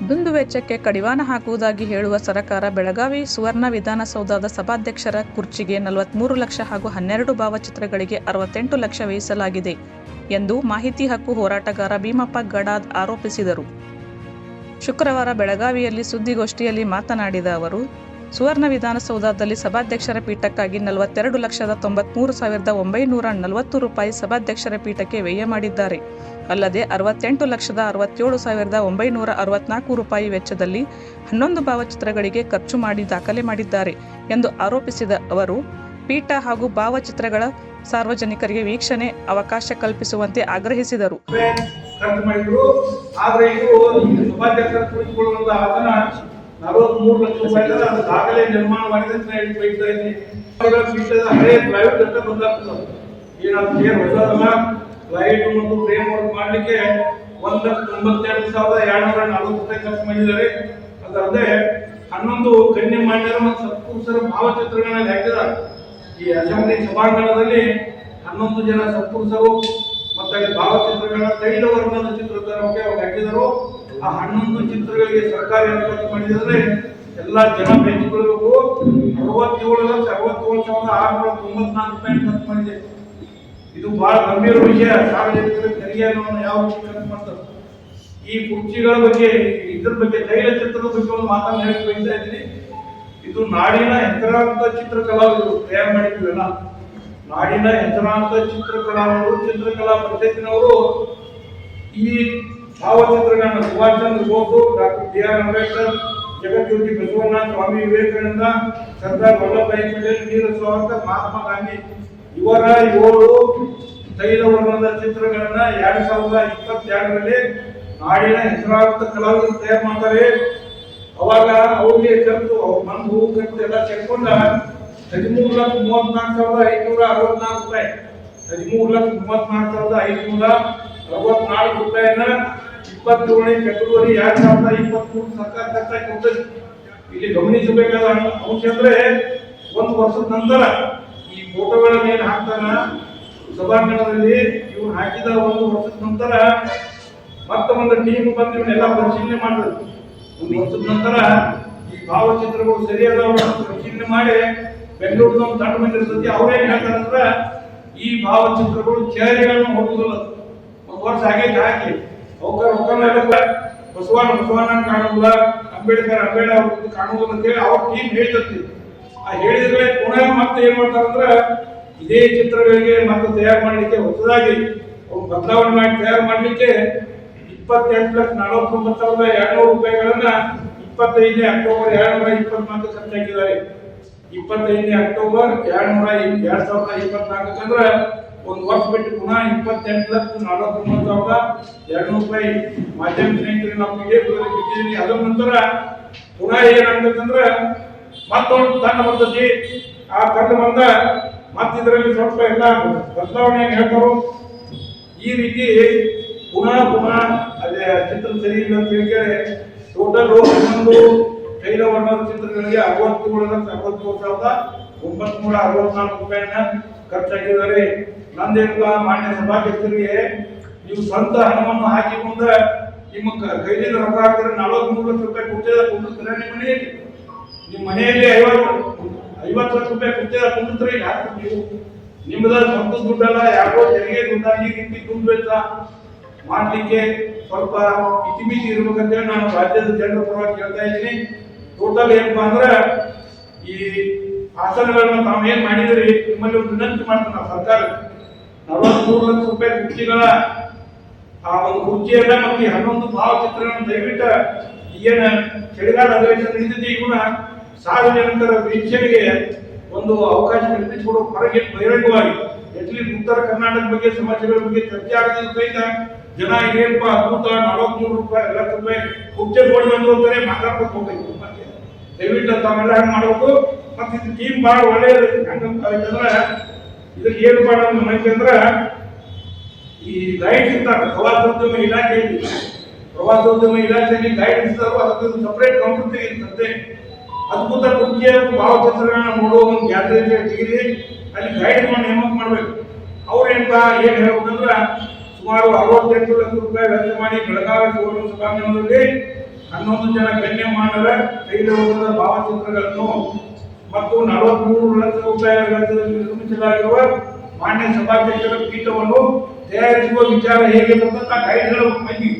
ದುಂದು ವೆಚ್ಚಕ್ಕೆ ಕಡಿವಾಣ ಹಾಕುವುದಾಗಿ ಹೇಳುವ ಸರಕಾರ ಬೆಳಗಾವಿ ಸುವರ್ಣ ವಿಧಾನಸೌಧದ ಸಭಾಧ್ಯಕ್ಷರ ಕುರ್ಚಿಗೆ ನಲವತ್ಮೂರು ಲಕ್ಷ ಹಾಗೂ ಹನ್ನೆರಡು ಭಾವಚಿತ್ರಗಳಿಗೆ ಅರವತ್ತೆಂಟು ಲಕ್ಷ ವ್ಯಯಿಸಲಾಗಿದೆ ಎಂದು ಮಾಹಿತಿ ಹಕ್ಕು ಹೋರಾಟಗಾರ ಭೀಮಪ್ಪ ಗಡಾದ್ ಆರೋಪಿಸಿದರು. ಶುಕ್ರವಾರ ಬೆಳಗಾವಿಯಲ್ಲಿ ಸುದ್ದಿಗೋಷ್ಠಿಯಲ್ಲಿ ಮಾತನಾಡಿದ ಅವರು ಸುವರ್ಣ ವಿಧಾನಸೌಧದಲ್ಲಿ ಸಭಾಧ್ಯಕ್ಷರ ಪೀಠಕ್ಕಾಗಿ ನಲವತ್ತೆರಡು ಲಕ್ಷದ ತೊಂಬತ್ಮೂರು ಸಾವಿರದ ಒಂಬೈನೂರ ನಲವತ್ತು ರೂಪಾಯಿ ಸಭಾಧ್ಯಕ್ಷರ ಪೀಠಕ್ಕೆ ವ್ಯಯ ಮಾಡಿದ್ದಾರೆ. ಅಲ್ಲದೆ ಅರವತ್ತೆಂಟು ಲಕ್ಷದ ಅರವತ್ತೇಳು ಸಾವಿರದ ಒಂಬೈನೂರ ಅರವತ್ನಾಲ್ಕು ರೂಪಾಯಿ ವೆಚ್ಚದಲ್ಲಿ ಹನ್ನೊಂದು ಭಾವಚಿತ್ರಗಳಿಗೆ ಖರ್ಚು ಮಾಡಿ ದಾಖಲೆ ಮಾಡಿದ್ದಾರೆ ಎಂದು ಆರೋಪಿಸಿದ ಅವರು, ಪೀಠ ಹಾಗೂ ಭಾವಚಿತ್ರಗಳ ಸಾರ್ವಜನಿಕರಿಗೆ ವೀಕ್ಷಣೆ ಅವಕಾಶ ಕಲ್ಪಿಸುವಂತೆ ಆಗ್ರಹಿಸಿದರು. ನಲವತ್ಮೂರು ಲಕ್ಷ ರೂಪಾಯಿ ಅದು ದಾಖಲೆ ನಿರ್ಮಾಣ ಮಾಡಿದೆ ಅಂತ ಹೇಳ್ತಾ ಇದ್ದೀನಿ. ಇವಾಗ ಪೀಠದ ಹಳೆ ಪ್ರೈವೇಟ್ ಅಂತ ಬಂದಾಗ್ತದೆ ಏನಾದ್ರು ಚೇರ್ ಹೊಸದಲ್ಲ ಲೈಟ್ ಮತ್ತು ಫ್ರೇಮ್ ವರ್ಕ್ ಮಾಡ್ಲಿಕ್ಕೆ ಒಂದ್ ಲಕ್ಷ ತೊಂಬತ್ತೆರಡು ಸಾವಿರದ ಎರಡ್ನೂರ ನಲವತ್ತು ರೂಪಾಯಿ ಖರ್ಚು ಮಾಡಿದ್ದಾರೆ. ಅದಲ್ಲದೆ ಹನ್ನೊಂದು ಕನ್ಯೆ ಮಾನ್ಯರ ಮತ್ತು ಸತ್ಪುರುಷರ ಭಾವಚಿತ್ರಗಳನ್ನ ಹಾಕಿದ್ದಾರೆ. ಈ ಅಸೆಂಬ್ಲಿ ಸಭಾಂಗಣದಲ್ಲಿ ಹನ್ನೊಂದು ಜನ ಸತ್ಪುರುಷರು ಮತ್ತೆ ಭಾವಚಿತ್ರಗಳ ತೈಲ ವರ್ಣದ ಚಿತ್ರಕ್ಕೆ ಅವ್ರು ಹಾಕಿದರು. ಆ ಹನ್ನೊಂದು ಚಿತ್ರಗಳಿಗೆ ಸರ್ಕಾರ ಅನುಮತಿ ಮಾಡಿದೆ ಮಾಡಿದ್ರೆ ಎಲ್ಲ ಜನ ಬೆಂಚ್ಕೊಳ್ಬೇಕು ಅರವತ್ತೇಳು ಲಕ್ಷ ಅರವತ್ತೇಳು ಸಾವಿರದ ಆರುನೂರ ತೊಂಬತ್ನಾಲ್ಕು ರೂಪಾಯಿ ಖರ್ಚು ಮಾಡಿದೆ. ಇದು ಬಹಳ ಗಂಭೀರ ವಿಷಯ. ಸಾರ್ವಜನಿಕರ ತೆರಿಗೆ ಅನ್ನೋದನ್ನ ಯಾವ ಖರ್ಚು ಮಾಡ್ತಾರೆ. ಈ ಕುರ್ಚಿಗಳ ಬಗ್ಗೆ, ಇದ್ರ ಬಗ್ಗೆ, ತೈಲ ಚಿತ್ರದ ಬಗ್ಗೆ ಒಂದು ಮಾತನ್ನು ಹೇಳಿ ಬಯಸ್ತಾ ಇದ್ದೀನಿ. ಇದು ನಾಡಿನ ಹೆಸರಾಂತ ಚಿತ್ರಕಲಾವಿದರು ತಯಾರು ಮಾಡಿದ್ವಿಲ್ಲ. ನಾಡಿನ ಹೆಸರಾಂತ ಚಿತ್ರಕಲಾವಿದರು ಚಿತ್ರಕಲಾ ಪರಿಷತ್ತಿನವರು ಈ ಭಾವಚಿತ್ರಗಳನ್ನ Subhash Chandra Bose, doctor B R Ambedkar Jagajyothi Basavanna Swami Vivekananda, Sardar Vallabhbhai Patel, Veera Savarkar, Mahatma Gandhi. ಇವರ ಏಳು ತೈಲ ವರ್ಣದ ಚಿತ್ರಗಳನ್ನ ಎರಡ್ ಸಾವಿರದ ಇಪ್ಪತ್ತೆರಡರಲ್ಲಿ ನಾಡಿನ ಹೆಸರಾಂತ ಕಲಾವಿದರು ತಯಾರು ಮಾಡ್ತಾರೆ. ಅವಾಗ ಅವ್ರಿಗೆ ಕರೆದು ಅವ್ರ ಮನ್, ಹೂ ಖರ್ಚು ಎಲ್ಲ ಚೆಕ್ಕೊಂಡ ಹದಿಮೂರು ಲಕ್ಷ ಮೂವತ್ನಾಲ್ಕು ಸಾವಿರದ ಐನೂರ ಅರವತ್ನಾಲ್ಕು ರೂಪಾಯಿ. ಹದಿಮೂರು ಲಕ್ಷ ಮೂವತ್ನಾಲ್ಕು ಸಾವಿರದ ಐನೂರ ಅರವತ್ನಾಲ್ಕು ರೂಪಾಯಿನ ಇಪ್ಪತ್ತೇಳನೇ ಫೆಬ್ರವರಿ ಎರಡ್ ಸಾವಿರದ ಇಪ್ಪತ್ಮೂರು ಸರ್ಕಾರ ಇಲ್ಲಿ ಗಮನಿಸಬೇಕಾದ ಅಂಶ ಅಂದ್ರೆ ಒಂದು ವರ್ಷದ ನಂತರ ಈ ಫೋಟೋಗಳನ್ನ ಏನ್ ಹಾಕ್ತಾನ ಸಭಾಂಗಣದಲ್ಲಿ ಇವ್ರು ಹಾಕಿದ ಒಂದು ವರ್ಷದ ನಂತರ ಮತ್ತೆ ಒಂದು ಟೀಮ್ ಬಂದು ಇವನ್ನೆಲ್ಲ ಪರಿಶೀಲನೆ ಮಾಡಿದ್ರು ಒಂದು ವರ್ಷದ ನಂತರ ಈ ಭಾವಚಿತ್ರಗಳು ಸರಿಯಾದ ಪರಿಶೀಲನೆ ಮಾಡಿ ಬೆಂಗಳೂರಿನ ಒಂದು ತಂಡ ಬಂದಿರ್ತೈತಿ ಅವ್ರೇನ್ ಹೇಳ್ತಾರಂದ್ರ ಈ ಭಾವಚಿತ್ರಗಳು ಚೇರಿಗಳನ್ನು ಹೋಗುದಿಲ್ಲ ಒಂದು ವರ್ಷ ಹಾಗೆ ಹಾಕಿ. ಅವಕ್ಕ ರೊಕ್ಕನೆಲ್ಲ ಬಸವಣ್ಣ ಬಸವಣ್ಣ ಕಾಣುವುದಿಲ್ಲ. ಅಂಬೇಡ್ಕರ್ ಅಂಬೇಡ್ಕರ್ ಅವ್ರ ಕಾಣುದಿಲ್ಲ ಅಂತೇಳಿ ಅವ್ರ ಟೀಮ್ ಹೇಳ್ತೈತಿ ಆ ಹೇಳಿದ್ರೆ ಪುನಃ ಮತ್ತೆ ಏನ್ ಮಾಡ್ತಾರಂದ್ರೆ ಇದೇ ಚಿತ್ರಗಳಿಗೆ ಮತ್ತೆ ತಯಾರು ಮಾಡಲಿಕ್ಕೆ ಹೊಸದಾಗಿ ಅವ್ರು ಬದಲಾವಣೆ ಮಾಡಿ ತಯಾರು ಮಾಡಲಿಕ್ಕೆ ಇಪ್ಪತ್ತೆಂಟು ಲಕ್ಷ ನಲವತ್ತೊಂಬತ್ತು ಸಾವಿರದ ಎರಡ್ನೂರು ರೂಪಾಯಿಗಳನ್ನ ಇಪ್ಪತ್ತೈದನೇ ಅಕ್ಟೋಬರ್ ಎರಡ್ನೂರ ಇಪ್ಪತ್ನಾಲ್ಕು ಖರ್ಚಾಕಿದ್ದಾರೆ. ಇಪ್ಪತ್ತೈದನೇ ಅಕ್ಟೋಬರ್ ಎರಡ್ನೂರ ಎರಡ್ ಸಾವಿರದ ಇಪ್ಪತ್ನಾಲ್ಕು ಅಂದ್ರೆ ಒಂದು ವರ್ಷ ಬಿಟ್ಟು ಪುನಃ ಇಪ್ಪತ್ತೆಂಟು ಲಕ್ಷ ನಲವತ್ತೊಂಬತ್ತು ಸಾವಿರದ ಎರಡು ರೂಪಾಯಿ ಮಾಧ್ಯಮ ಸ್ನೇಹಿತರು ನಮಗೆ ಬಿಟ್ಟಿದ್ದೀನಿ ಅದರ ನಂತರ ಪುನಃ ಏನಾಗ್ಬೇಕಂದ್ರೆ ಮತ್ತೊಂದು ತಂಡ ಬರ್ತೈತಿ. ಆ ತಂಡ ಬಂದ ಮತ್ತೆ ಇದರಲ್ಲಿ ಸ್ವಲ್ಪ ಎಲ್ಲ ಬದಲಾವಣೆ ಹೇಳ್ತಾರೋ ಈ ರೀತಿ ಪುನಃ ಪುನಃ ಅದೇ ಚಿತ್ರ ಸರಿ ಇಲ್ಲ ಅಂತ ಹೇಳಿ ಟೋಟಲ್ ಹನ್ನೊಂದು ತೈಲ ವರ್ಣದ ಚಿತ್ರಗಳಿಗೆ ಅರವತ್ತೇಳು ಲಕ್ಷ ಅರವತ್ತೇಳು ಸಾವಿರದ ಒಂಬತ್ನೂರ ಅರವತ್ನಾಲ್ಕು ರೂಪಾಯಿನ ಖರ್ಚಾಗಿದ್ದಾರೆ. ನಂದೇನಪ್ಪ ಮಾನ್ಯ ಸಭಾಧ್ಯಕ್ಷರಿಗೆ ನೀವು ಸ್ವಂತ ಹಣವನ್ನು ಹಾಕಿ ಮುಂದೆ ನಿಮ್ಮ ಕ- ಕೈಲಿಂದ ರೊಕ್ಕ ಹಾಕಿದ್ರೆ ನಲವತ್ಮೂರು ಲಕ್ಷ ರೂಪಾಯಿ ಕುಟ್ಟಿದ ಕುಂದ್ರೆ ನಿಮ್ಮ ಮನೆಯಲ್ಲಿ? ನಿಮ್ಮ ಮನೆಯಲ್ಲಿ ಐವತ್ತು ಐವತ್ತು ಲಕ್ಷ ರೂಪಾಯಿ ಕುರ್ಚಿದ ಕುಂದ್ರೆ ಯಾಕೆ ನೀವು ನಿಮ್ಮದ ಸ್ವಂತ ದುಡ್ಡಲ್ಲ, ಯಾಕೋ ತೆರಿಗೆ ದುಡ್ಡ ಈ ರೀತಿ ದುಡ್ಡು ಮಾಡಲಿಕ್ಕೆ ಸ್ವಲ್ಪ ಇತಿಮಿತಿ ಇರ್ಬೇಕಂತೇಳಿ ನಾನು ರಾಜ್ಯದ ಜನರ ಪರವಾಗಿ ಕೇಳ್ತಾ ಇದ್ದೀನಿ. ಟೋಟಲ್ ಏನಪ್ಪಾ ಅಂದ್ರೆ ಈ ಆಸನಗಳನ್ನು ತಾವೇನು ಮಾಡಿದ್ರಿ ನಿಮ್ಮಲ್ಲಿ ಒಂದು ವಿನಂತಿ ಮಾಡ್ತೀನಿ ನಾವು ಸರ್ಕಾರ ನಲವತ್ಮೂರು ಲಕ್ಷ ರೂಪಾಯಿ ಕುರ್ಚಿಗಳ ಆ ಒಂದು ಕುರ್ಚಿಯನ್ನ ಮತ್ತು ಹನ್ನೊಂದು ಭಾವಚಿತ್ರಗಳನ್ನು ದಯವಿಟ್ಟು ಏನ ಚಳಿಗಾಲ ಅಧಿವೇಶನ ನಿಂತಿದೆ ಇವನ್ನ ಸಾರ್ವಜನಿಕರ ವೀಕ್ಷಣೆಗೆ ಒಂದು ಅವಕಾಶ ಕಲ್ಪಿಸಿಕೊಡುವ ಹೊರಗೆ ಬಹಿರಂಗವಾಗಿ ಅಟ್ಲೀಸ್ಟ್ ಉತ್ತರ ಕರ್ನಾಟಕ ಬಗ್ಗೆ, ಸಮಾಜಗಳ ಬಗ್ಗೆ ಚರ್ಚೆ ಆಗದ ಸಹಿತ ಜನ ಏನಪ್ಪ ಅದ್ಭುತ ನಲವತ್ಮೂರು ರೂಪಾಯಿ, ಲಕ್ಷ ರೂಪಾಯಿ ಕುರ್ಚಿ ಕೊಡಿ ಬಂದು ಅಂತಾರೆ ಮಾತಾಡ್ಬೇಕು ಹೋಗ್ಬೇಕು ದಯವಿಟ್ಟು ತಾವೆಲ್ಲ ಮಾಡ್ಬೇಕು. ಮತ್ತೆ ಟೀಮ್ ಭಾಳ ಒಳ್ಳೆಯದು. ಹಂಗಂದ್ರೆ ಇದಕ್ಕೆ ಏನು ಮಾಡ ಅಂದ್ರೆ ಈ ಗೈಡ್ ಇರ್ತಾರೆ ಪ್ರವಾಸೋದ್ಯಮ ಇಲಾಖೆಯಲ್ಲಿ ಪ್ರವಾಸೋದ್ಯಮ ಇಲಾಖೆಯಲ್ಲಿ ಗೈಡ್ ಇರ್ತಾರೋ ಅದಕ್ಕೊಂದು ಸಪ್ರೇಟ್ ಕಂಪ್ಯೂಟರ್ ಇರ್ತದೆ. ಅದ್ಭುತ ಕೃತಿಯ ಭಾವಚಿತ್ರಗಳನ್ನ ನೋಡುವ ಒಂದು ಗ್ಯಾಲರಿ ತೆಗೆದು ಅಲ್ಲಿ ಗೈಡ್ ಮಾಡಿ ನೇಮಕ ಮಾಡ್ಬೇಕು. ಅವ್ರೇನಪ್ಪ ಏನು ಹೇಳ್ಬೇಕಂದ್ರೆ ಸುಮಾರು ಅರವತ್ತೆಂಟು ಲಕ್ಷ ರೂಪಾಯಿ ವೆಚ್ಚ ಮಾಡಿ ಬೆಳಗಾವಿ ಸುವರ್ಣ ಸಭಾಂಗಣದಲ್ಲಿ ಹನ್ನೊಂದು ಜನ ಗಣ್ಯಮಾನರ ಕೈಲೋಗದ ಭಾವಚಿತ್ರಗಳನ್ನು ಮತ್ತು ನಲವತ್ಮೂರು ಲಕ್ಷ ರೂಪಾಯಿ ವೆಚ್ಚದಲ್ಲಿ ನಿರ್ಮಿಸಲಾಗಿರುವ ಮಾನ್ಯ ಸಭಾಧ್ಯಕ್ಷರ ಪೀಠವನ್ನು ತಯಾರಿಸುವ ವಿಚಾರ ಹೇಗೆ ಅಂತ ಗೈಡ್ಗಳು ಮಂದಿ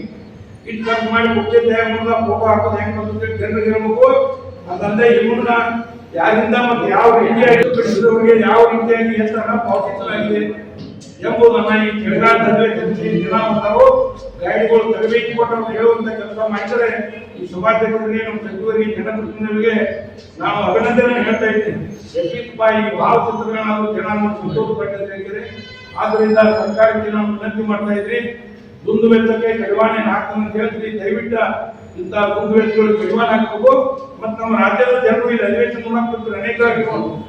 ಇಟ್ಟು ಖರ್ಚು ಮಾಡಿ ಮುಖ್ಯ ತಯಾರು ಫೋಟೋ ಹಾಕೋದು ಹೆಂಗೆ ಬರ್ತದೆ ಜನರಿಗೆ ಹೇಳ್ಬೇಕು. ಅದಲ್ಲದೆ ಇವನ್ನ ಯಾರಿಂದ ಮತ್ತು ಯಾವ ರೀತಿಯಾಗಿ ಯಾವ ರೀತಿಯಾಗಿ ಎಷ್ಟು ಹಣ ಪಾವತಿಸಲಾಗಿದೆ. ಎಂಬುದನ್ನ ಈ ಕೆಳಗಾಟದಲ್ಲಿ ಜನ ಬಂದವರು ಗಾಡಿಗಳು ತರಬೇತಿ ಕೊಟ್ಟು ಹೇಳುವಂತ ಕೆಲಸ ಮಾಡಿದರೆ ಈ ಶುಭಾಧ್ಯಕ್ಷರಿಗೆ ನಮ್ಮ ಸಚಿವರಿಗೆ ಜನಪ್ರತಿನಿಧಿಗಳಿಗೆ ನಾವು ಅಭಿನಂದನೆ ಹೇಳ್ತಾ ಇದ್ದೇನೆ. ಯಶೀತ್ ಈ ಭಾವಚಿತ್ರಗಳನ್ನ ನಾವು ಜನ ಸಂತೋಷ ಪಟ್ಟಿದ್ದಾರೆ ಆದ್ರಿಂದ ಸರ್ಕಾರಕ್ಕೆ ನಾವು ವಿನಂತಿ ಮಾಡ್ತಾ ಇದ್ರಿ. ದುಂದು ವೆಚ್ಚಕ್ಕೆ ಕಡಿವಾಣೆ ಹಾಕ್ತಾನೆ ಅಂತ ಹೇಳ್ತೀವಿ ದಯವಿಟ್ಟು ಇಂಥ ದುಂದು ವೆಚ್ಚಗಳು ಕಡಿವಾಣ ಹಾಕಬೇಕು. ಮತ್ತು ನಮ್ಮ ರಾಜ್ಯದ ಜನರು ಇಲ್ಲಿ ಅಧಿವೇಶನ ಅನೇಕ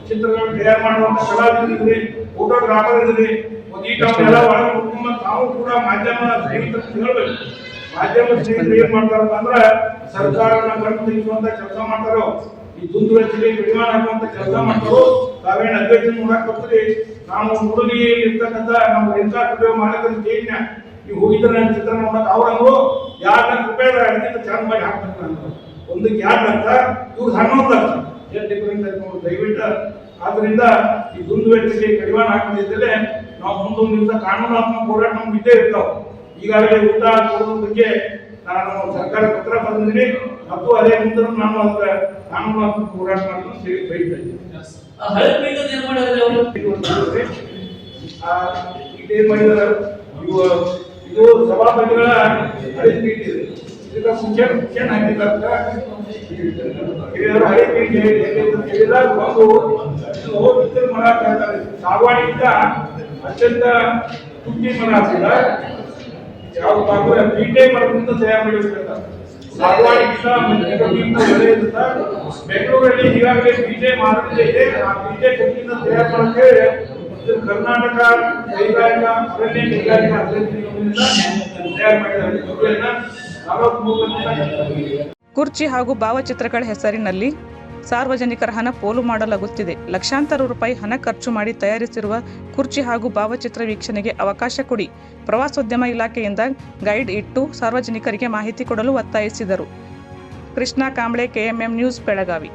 ಚಿತ್ರಗಳನ್ನು ತಯಾರು ಮಾಡುವಂತ ಕಲಾವಿದರಿದ್ರಿ ಫೋಟೋಗ್ರಾಫರ್ ಇದ್ರಿ ಒಂದು ಈ ಎಲ್ಲ ಒಳಗೆ ಕುಟುಂಬ ತಾವು ಕೂಡ ಮಾಧ್ಯಮ ಸ್ನೇಹಿತರು ಮಾಧ್ಯಮ ಸ್ನೇಹಿತರು ಏನ್ ಮಾಡ್ತಾರಪ್ಪ ಅಂದ್ರ ಸರ್ಕಾರನ ಕಣ್ಣು ಕೆಲಸ ಮಾಡ್ತಾರೋ, ಈ ದುಂದು ಕಡಿವಾಣ ಹಾಕುವಂತ ಕೆಲಸ ಮಾಡ್ತಾರೋ, ತಾವೇನು ಅಧ್ಯಕ್ಷ ನೋಡಕ್ ಬರ್ತೀರಿ ನಾವು ಹುಡುಗಿ ಇರ್ತಕ್ಕಂಥ ನಮ್ಮ ರೇಖಾ ಸ್ಟುಡಿಯೋ ಮಾಲಕರ ಜೈನ ನೀವು ಹೋಗಿದ್ರೆ ನನ್ನ ಚಿತ್ರ ನೋಡಕ್ ಅವ್ರಂದ್ರು ಎರಡು ಲಕ್ಷ ಒಂದು ಚಂದ ಮಾಡಿ ಹಾಕ್ಬೇಕು ಅಂತ? ಒಂದಕ್ಕೆ ಎರಡು ಲಕ್ಷ ದಯವಿಟ್ಟು. ಆದ್ರಿಂದ ಈ ದುಂದು ವೆಚ್ಚಕ್ಕೆ ಕಡಿವಾಣ ಹಾಕದಿದ್ದರೆ ನಾವು ಮುಂದೊಂದು ದಿವಸ ಕಾನೂನಾತ್ಮಕ ಹೋರಾಟ ನಮ್ಗೆ ಇದ್ದೇ ಇರ್ತಾವ. ಈಗಾಗಲೇ ಊಟ ಕೊಡುವುದಕ್ಕೆ ಬಗ್ಗೆ ನಾನು ಸರ್ಕಾರ ಪತ್ರ ಬಂದಿದ್ದೀನಿ ಮತ್ತು ಅದೇ ಮುಂದೆ ನಾನು ಅದರ ಕಾನೂನಾತ್ಮಕ ಹೋರಾಟ ಮಾಡಲು ಸೇರಿ ಬೈತಾ ಇದು ಸಭಾಪತಿಗಳ ಹಳೆ ಪೀಠ ಇದೆ. ಇದಕ್ಕೆ ಮುಖ್ಯ ಮುಖ್ಯ ಹಾಕಿದ್ದಾರೆ ಹಿರಿಯರು ಹಳೆ ಪೀಠ ಕೇಳಿದಾಗ ಒಂದು ಇದು ಅತ್ಯಂತ ಯಾವ ಮರದಿಂದ ತಯಾರು ಬೆಂಗಳೂರಲ್ಲಿ ಈಗಾಗಲೇ ಬೀಜೆ ಮಾರುಕಟ್ಟೆ ಇದೆ. ಆ ಬೀಜೆ ಕಟ್ಟಿಯಿಂದ ತಯಾರು ಮಾಡಕ್ಕೆ ಕರ್ನಾಟಕ, ಕೈಗಾರಿಕಾ ಅರಣ್ಯ ಕೈಗಾರಿಕಾ ತಯಾರು ಮಾಡಿದ್ದಾರೆ. ಕುರ್ಚಿ ಹಾಗೂ ಭಾವಚಿತ್ರಗಳ ಹೆಸರಿನಲ್ಲಿ ಸಾರ್ವಜನಿಕರ ಹಣ ಪೋಲು ಮಾಡಲಾಗುತ್ತಿದೆ. ಲಕ್ಷಾಂತರ ರೂಪಾಯಿ ಹಣ ಖರ್ಚು ಮಾಡಿ ತಯಾರಿಸಿರುವ ಕುರ್ಚಿ ಹಾಗೂ ಭಾವಚಿತ್ರ ವೀಕ್ಷಣೆಗೆ ಅವಕಾಶ ಕೊಡಿ. ಪ್ರವಾಸೋದ್ಯಮ ಇಲಾಖೆಯಿಂದ ಗೈಡ್ ಇಟ್ಟು ಸಾರ್ವಜನಿಕರಿಗೆ ಮಾಹಿತಿ ಕೊಡಲು ಒತ್ತಾಯಿಸಿದರು. Krishna Kamble, KMM news, Belagavi.